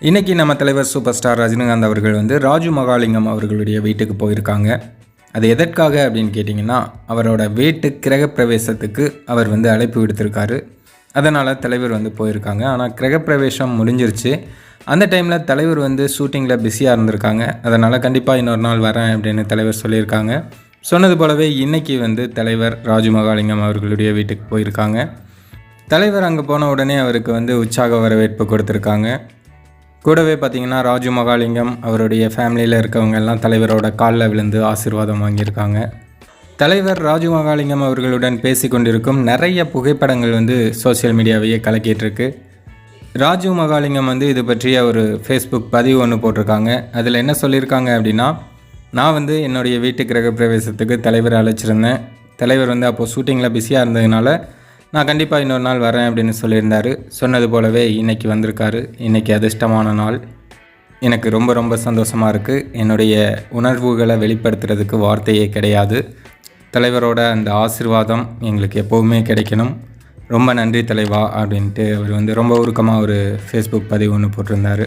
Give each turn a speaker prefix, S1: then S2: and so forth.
S1: இன்றைக்கி நம்ம தலைவர் சூப்பர் ஸ்டார் ரஜினிகாந்த் அவர்கள் வந்து ராஜு மகாலிங்கம் அவர்களுடைய வீட்டுக்கு போயிருக்காங்க. அது எதற்காக அப்படின்னு கேட்டிங்கன்னா அவரோட வீட்டு கிரகப்பிரவேசத்துக்கு அவர் வந்து அழைப்பு விடுத்திருக்காரு. அதனால் தலைவர் வந்து போயிருக்காங்க. ஆனால் கிரகப்பிரவேசம் முடிஞ்சிருச்சு. அந்த டைமில் தலைவர் வந்து ஷூட்டிங்கில் பிஸியாக இருந்திருக்காங்க. அதனால் கண்டிப்பாக இன்னொரு நாள் வரேன் அப்படின்னு தலைவர் சொல்லியிருக்காங்க. சொன்னது போலவே இன்றைக்கி வந்து தலைவர் ராஜு மகாலிங்கம் அவர்களுடைய வீட்டுக்கு போயிருக்காங்க. தலைவர் அங்கே போன உடனே அவருக்கு வந்து உற்சாக வரவேற்பு கொடுத்துருக்காங்க. கூடவே பார்த்தீங்கன்னா ராஜு மகாலிங்கம் அவருடைய ஃபேமிலியில் இருக்கவங்க எல்லாம் தலைவரோட காலில் விழுந்து ஆசீர்வாதம் வாங்கியிருக்காங்க. தலைவர் ராஜு மகாலிங்கம் அவர்களுடன் பேசி கொண்டிருக்கும் நிறைய புகைப்படங்கள் வந்து சோஷியல் மீடியாவையே கலக்கிட்டுருக்கு. ராஜு மகாலிங்கம் வந்து இது பற்றிய ஒரு ஃபேஸ்புக் பதிவு ஒன்று போட்டிருக்காங்க. அதில் என்ன சொல்லியிருக்காங்க அப்படின்னா நான் வந்து என்னுடைய வீட்டு கிரக பிரவேசத்துக்கு தலைவர் அழைச்சிருந்தேன். தலைவர் வந்து அப்போது ஷூட்டிங்கில் பிஸியாக இருந்ததுனால நான் கண்டிப்பாக இன்னொரு நாள் வரேன் அப்படின்னு சொல்லியிருந்தார். சொன்னது போலவே இன்றைக்கி வந்திருக்காரு. இன்றைக்கி அதிர்ஷ்டமான நாள். எனக்கு ரொம்ப ரொம்ப சந்தோஷமாக இருக்குது என்னுடைய உணர்வுகளை வெளிப்படுத்துறதுக்கு வார்த்தையே கிடையாது. தலைவரோட அந்த ஆசிர்வாதம் எங்களுக்கு எப்போவுமே கிடைக்கணும். ரொம்ப நன்றி தலைவா அப்படின்ட்டு அவர் வந்து ரொம்ப உருக்கமாக ஒரு ஃபேஸ்புக் பதிவு ஒன்று போட்டிருந்தார்.